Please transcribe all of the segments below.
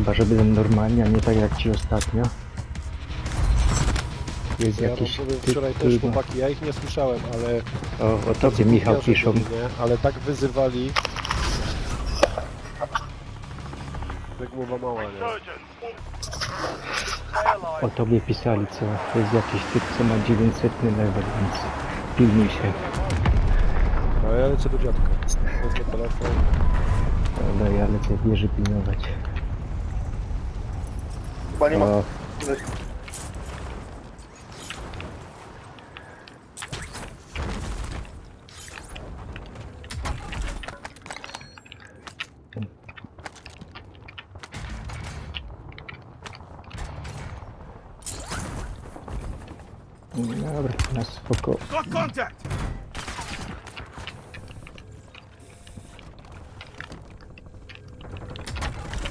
Chyba, że będą normalnie, a nie tak jak ci ostatnio. Jest Ja jakiś typ, wczoraj też który... chłopaki, ja ich nie słyszałem, ale... O, o tobie Michał gówniarze piszą. byli, nie? Ale tak wyzywali... Jak głowa mała, nie? O tobie pisali, co jest jakiś typ, co ma 900 level, więc pilnuj się. A ja lecę do dziadka. Wezmę telefon. Dobra, ja lecę wieży pilnować. Chyba nie ma. O, dobra, na spoko. Got contact.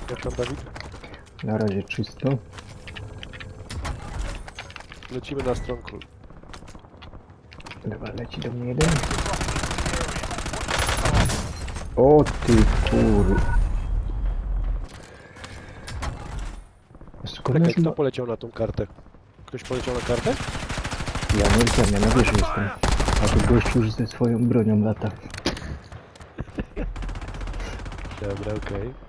Jak tam Dawid? Na razie czysto. Lecimy na stronku. Dobra, leci do mnie jeden. O ty kur... Skąd Czekaj, jest kto poleciał na tą kartę? Ktoś poleciał na kartę? Ja nie wiem, ja na wieży jestem. A tu gościu już ze swoją bronią lata. Dobra, okej.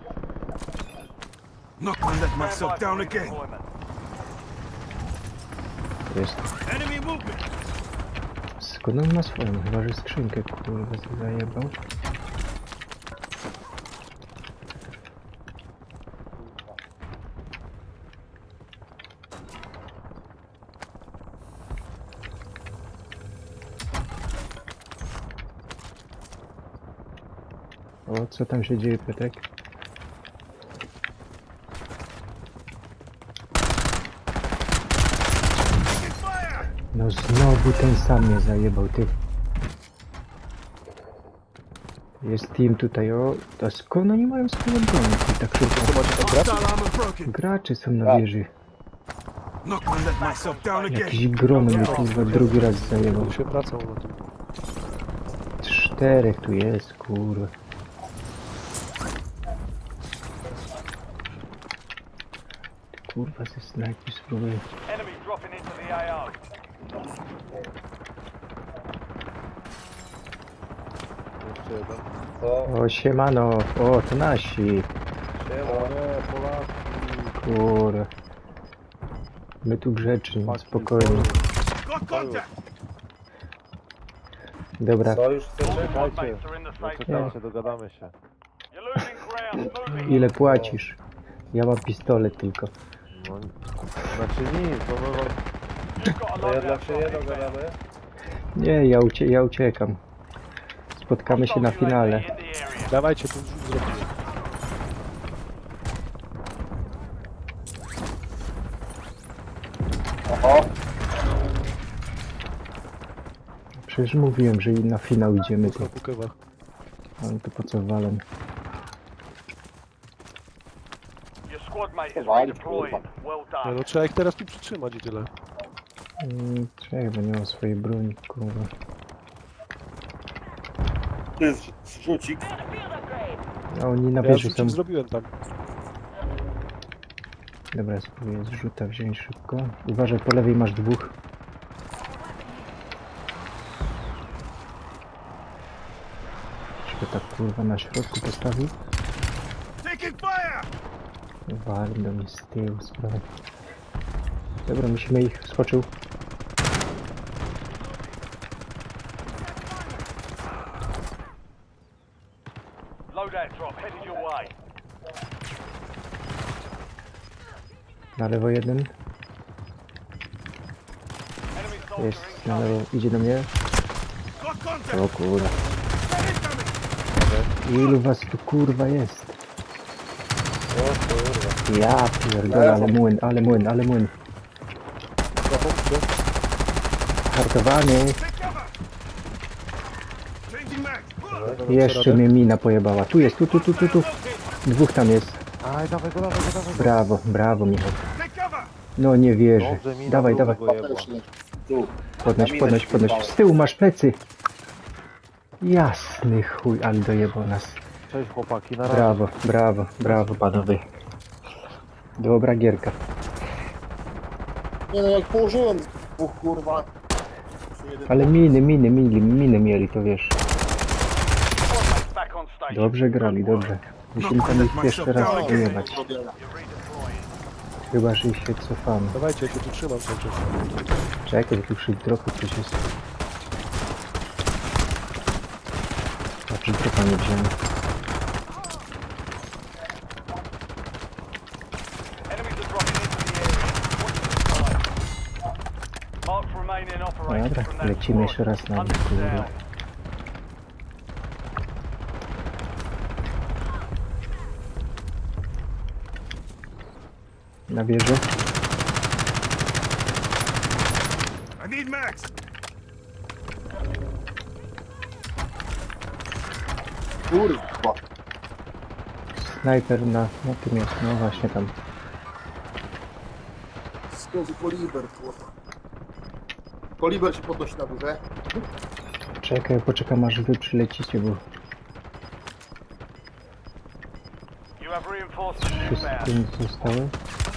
Not gonna let myself down again. Jest. Enemy movement. Skąd on ma swoją? Chyba, że skrzynkę kurwa zajebał. O, co tam się dzieje, Piotrek? Taking fire. No znowu ten sam mnie zajebał, ty. Jest team tutaj, o. To skąd oni mają swoją broń? Tak szybko. Broken. Gracze są na wieży. Not gonna let myself down again. Jakiś grom mnie kurwa drugi raz zajebał. Tu się wracał na tym. Czterech tu jest, kurwa. Kurwa, ze snajpi spróbuję. Enemy dropping into the AO. Jeszcze jeden. To O, siemano. O, to nasi. siema. nie, Polacy. Kurwa. My tu grzeczni, spokojnie. Got contact. Dobra, Sojusz chcecie? Squadmates are in the safe zone. Czekajcie, dogadamy się. You're losing ground. Moving. ile płacisz? Ja mam pistolet tylko. No, znaczy nic, bo my wam... You've got a To loadout inbound. dogadamy. Nie, ja, ucie ja uciekam. Spotkamy się na finale. Dawajcie, tu rzut zrobimy. Oho. Przecież mówiłem, że na finał idziemy, to, Na pukewach. ale to po co walam? Your. Well done. no trzeba ich teraz tu przytrzymać i tyle. Mm, Czekaj, bo nie mam swojej broni, kurwa. To jest rzucik. A oni na Ja są. rzucik zrobiłem tam. Dobra, spróbuję zrzuta wziąć szybko. Uważaj, po lewej masz dwóch. Żeby tak kurwa na środku postawił. Wali do mnie z tyłu sprawy. Dobra, musimy ich skoczył. Loadout drop headed your way. Na lewo jeden. Jest na lewo. Idzie do mnie. O kurwa. Ilu was tu kurwa jest? O kurwa. Ja pierdolę, ale młyn, ale młyn, ale młyn. Mag. Jeszcze mnie mina pojebała. Tu jest, tu, tu, tu, tu, tu. Dwóch tam jest. Aj, dawaj go, dawaj go, dawaj go. Brawo, brawo Michał. No nie wierzę. Dobrze, mina Dawaj, dawaj. go jebła. Tu. Podnoś, podnoś, podnoś. Z tyłu masz plecy. Jasny chuj, ale dojebał nas. Cześć chłopaki, na razie. Brawo, brawo, brawo panowie. Dobra gierka. Nie no, jak położyłem dwóch kurwa. przy Ale miny, miny, miny, miny mieli, to wiesz. Squad mates back on station. Dobrze grali, dobrze. Musimy tam ich jeszcze raz No, wyjebać. Chyba, że się cofamy. Dawajcie, ja się tu trzymam cały czas. Czekaj, tu przy dropu coś jest. A przy dropa nie wziąłem. Operation Dobra, lecimy jeszcze raz na them Na wieżę. I need max. Kurwa. Snajper na, na tym jest, no właśnie tam. Skąd koliber kurwa. Koliber się podnosi na górze. Czekaj, poczekam aż wy przylecicie, bo You have reinforcements inbound. zostało. Your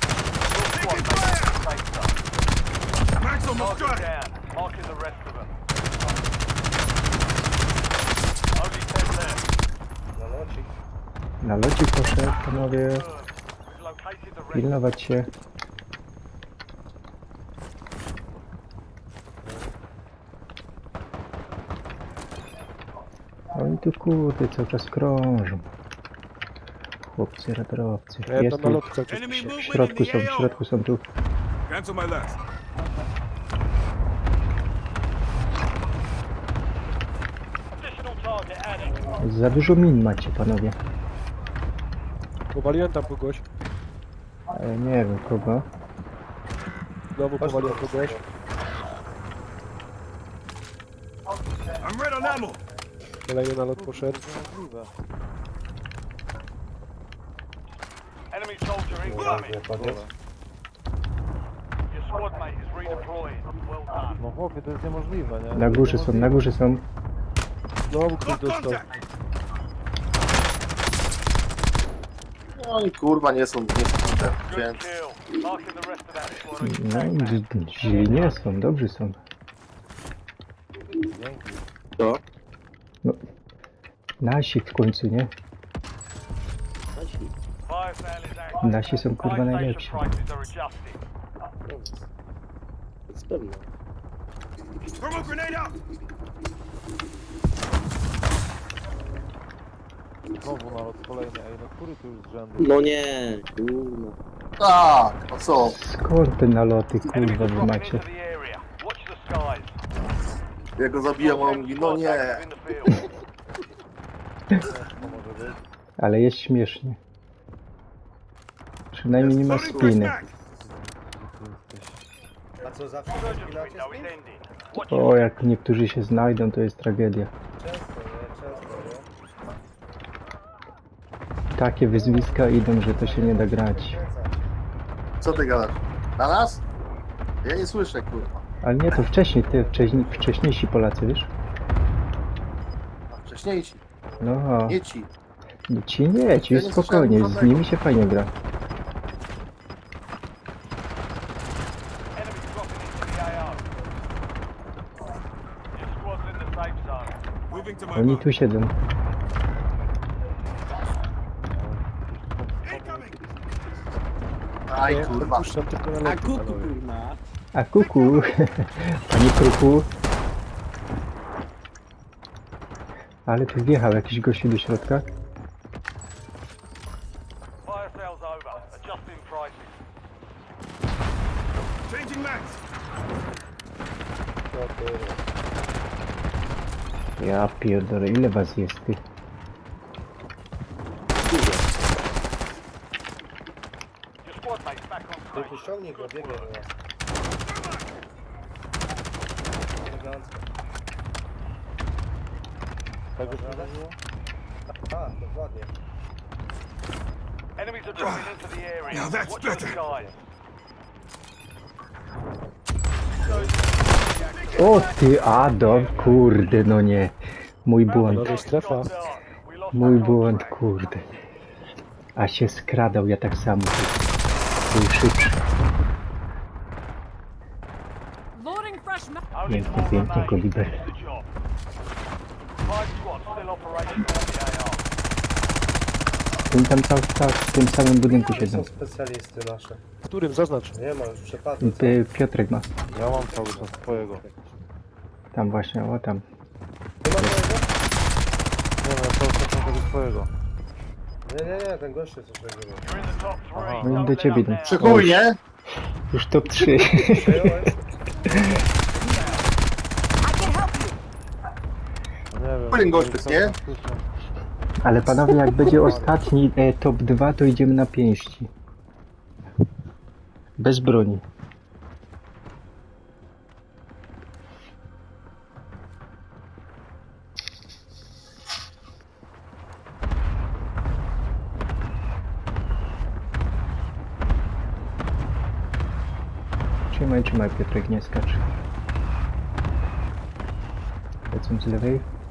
Na locie poszedł, panowie. Good. Pilnować się. Oni tu kurde cały czas krążą. Chłopcy radarowcy. Ja Jest tam na tu. Enemy W środku są, w środku są tu. Cancel my last. Additional target added. Za dużo min macie, panowie. Powaliłem tam kogoś. Ale nie wiem kogo. Znowu powaliłem kogoś. I'm red on ammo. Kolejny na lot poszedł. Enemy soldier incoming. Your squad mate is redeploying. Well done. No chłopie, to jest niemożliwe, nie? Na górze są, na górze są. Znowu ktoś dostał. No i kurwa nie są, nie są te, Good więc kill. Marking the rest of that squad on your No, attack map. dzi- źli nie są, dobrzy są. Dzięki. to. Nasi w końcu, nie? Nasi są kurwa najlepsi. Znowu nalot kolejny, ej, no który tu już z rzędu? No nie, kurwa. Tak, a co? Skąd te naloty kurwa wy macie? Ja go zabijam, a on mówi, no nie. To może być. Ale jest śmiesznie. Przynajmniej nie ma spiny. ty jesteś? Insurgent window is ending. Watch O, jak niektórzy się znajdą, to jest tragedia. Takie wyzwiska idą, że to się nie da grać. Co ty gadasz? Na nas? Ja nie słyszę, kurwa. Ale nie, to wcześniej, te wcześniej, wcześniejsi Polacy, wiesz? A wcześniejsi, No, nie ci. ci nie, ci Ja nie spokojnie, słyszałem z żadnego. nimi się fajnie gra. Enemy dropping into the AO. Your squad's in the safe zone. Moving to my Oni tu siedzą. Aj, kurwa. puszczam tylko na A kuku kurwa. A kuku, panie kruku. Ale tu wjechał jakiś gościu do środka. Fire sale's over. Adjusting prices. Changing mags. Ja pierdolę, ile was jest ty? On station. Ściągnij go, biegaj do nas. Elegancko. Tego znalazło? A, dokładnie. Enemies are dropping into the area. Now that's better. O ty Adam, kurde, no nie. Mój błąd, strefa. Mój błąd, kurde. A się skradał, ja tak samo. Twój szybszy. Pięknie, pięknie. Five squads still operational on the AR. Oni tam cały czas w tym samym budynku To siedzą. są specjalisty nasze. W którym zaznacz? Nie ma już przepadły. co? Ty, Piotrek ma. Ja mam cały czas twojego. Tam właśnie, o tam. Ty ma twojego? Nie no, ja cały czas mam tego twojego. Nie, nie, nie, ten gościu coś takiego. Aha. No do ciebie idą. Szykuj, nie? Już top 3. Przejąłem? No nie wiem. Płyn gość, cały nie? Ale panowie, jak będzie ostatni e, top 2, to idziemy na pięści. Bez broni. Trzymaj, trzymaj Piotrek, nie skacz. Lecą z lewej.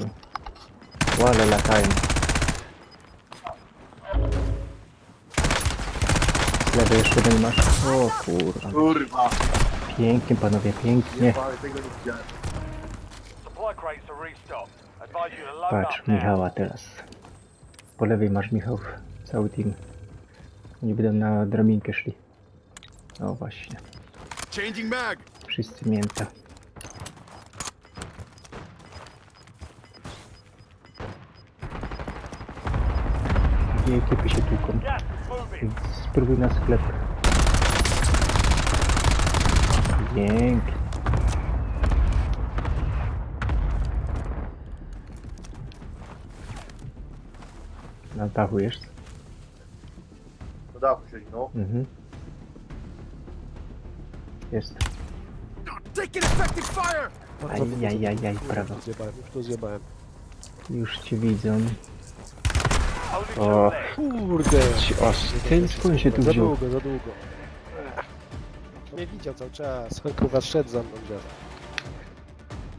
Skoczył. Łale latają. Z lewej jeszcze jeden masz. O kurwa. Kurwa. Pięknie panowie, pięknie. Ale tego nie widziałem. Supply crates are restocked. Advise you to load Patrz, up now. Michała teraz. Po lewej masz Michał, cały team. Oni będą na drabinkę szli. O właśnie, Changing mag. wszyscy mięta. Dwie ekipy się tłuką. Więc Spróbuj na sklep. Pięknie. Na dachu jest? No dachu siedzi, no. Mhm. Jest. Taking effective fire. Ajajajaj, prawo. Już to zjebałem, już to zjebałem. Już cię widzą. O. Kurde! O, ten skąd się tu Za wziął? długo, za długo. Nie widział cały czas. Kurwa, szedł za mną dziad.